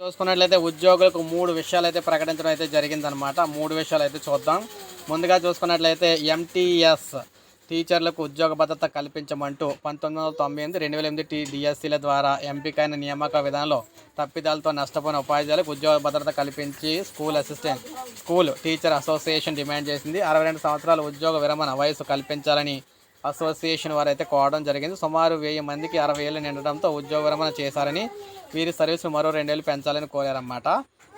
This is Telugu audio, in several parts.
చూసుకున్నట్లయితే ఉద్యోగులకు మూడు విషయాలు అయితే ప్రకటించడం అయితే జరిగిందనమాట మూడు విషయాలు అయితే చూద్దాం. ముందుగా చూసుకున్నట్లయితే ఎంటీఎస్ టీచర్లకు ఉద్యోగ భద్రత కల్పించమంటూ పంతొమ్మిది వందల తొంభై ఎనిమిది రెండు వేల ఎనిమిది టీ డిఎస్సీల ద్వారా ఎంపికైన నియామక విధానంలో తప్పిదాలతో నష్టపోయిన ఉపాధ్యాయులకు ఉద్యోగ భద్రత కల్పించి school assistant school teacher association demand చేసింది. అరవై రెండు సంవత్సరాల ఉద్యోగ విరమణ వయసు కల్పించాలని అసోసియేషన్ వారు అయితే కోవడం జరిగింది. సుమారు వెయ్యి మందికి అరవై ఏళ్ళు నిండడంతో ఉద్యోగ విరమణ చేశారని వీరి సర్వీసులు మరో రెండేళ్ళు పెంచాలని కోరారన్నమాట.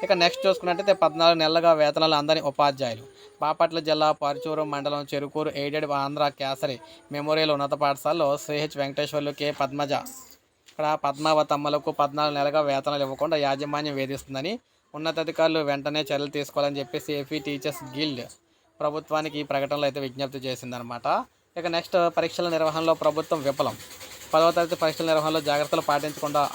ఇక నెక్స్ట్ చూసుకున్నట్టయితే పద్నాలుగు నెలలుగా వేతనాలు అందని ఉపాధ్యాయులు. బాపట్ల జిల్లా పరుచూరు మండలం చెరుకూరు ఎయిడెడ్ ఆంధ్ర కేసరి మెమోరియల్ ఉన్నత పాఠశాలలో సిహెచ్ వెంకటేశ్వర్లు కె పద్మజ ఇక్కడ పద్మావతమ్మలకు పద్నాలుగు నెలలుగా వేతనాలు ఇవ్వకుండా యాజమాన్యం వేధిస్తుందని ఉన్నతాధికారులు వెంటనే చర్యలు తీసుకోవాలని చెప్పి సేఫీ టీచర్స్ గిల్డ్ ప్రభుత్వానికి ఈ ప్రకటనలో అయితే విజ్ఞప్తి చేసిందనమాట ఇక నెక్స్ట్ పరీక్షల నిర్వహణలో ప్రభుత్వం విఫలం. పదవ తరగతి పరీక్షల నిర్వహణలో జాగ్రత్తలు పాటించకుండా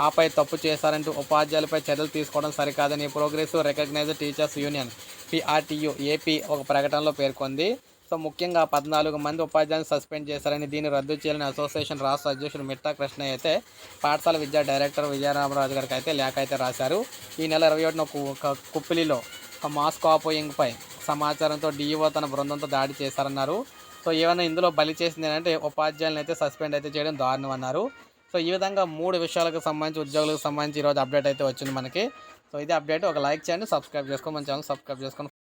ఆపై తప్పు చేశారంటూ ఉపాధ్యాయులపై చర్యలు తీసుకోవడం సరికాదని progressive recognised teachers union PRTU AP ఒక ప్రకటనలో పేర్కొంది. సో ముఖ్యంగా పద్నాలుగు మంది ఉపాధ్యాయులను సస్పెండ్ చేశారని దీన్ని రద్దు చేయాలని అసోసియేషన్ రాష్ట్ర అధ్యక్షుడు మిట్టా కృష్ణ అయితే పాఠశాల విద్యా డైరెక్టర్ విజయరామరాజు గారికి అయితే లేఖ అయితే రాశారు. ఈ నెల ఇరవై ఒకటిన కు- కుప్పిలిలో మాస్ కాపోయింగ్పై సమాచారంతో డిఈఓ తన బృందంతో దాడి చేశారన్నారు. సో ఏమైనా ఇందులో బలి చేసింది ఏంటంటే ఉపాధ్యాయులను అయితే సస్పెండ్ అయితే చేయడం దారుణం అన్నారు. సో ఈ విధంగా మూడు విషయాలకు సంబంధించి ఉద్యోగులకు సంబంధించి ఈరోజు అప్డేట్ అయితే వచ్చింది మనకి. సో ఇది అప్డేట్. ఒక లైక్ చేయండి సబ్స్క్రైబ్ చేసుకోండి మన ఛానల్ సబ్స్క్రైబ్ చేసుకొని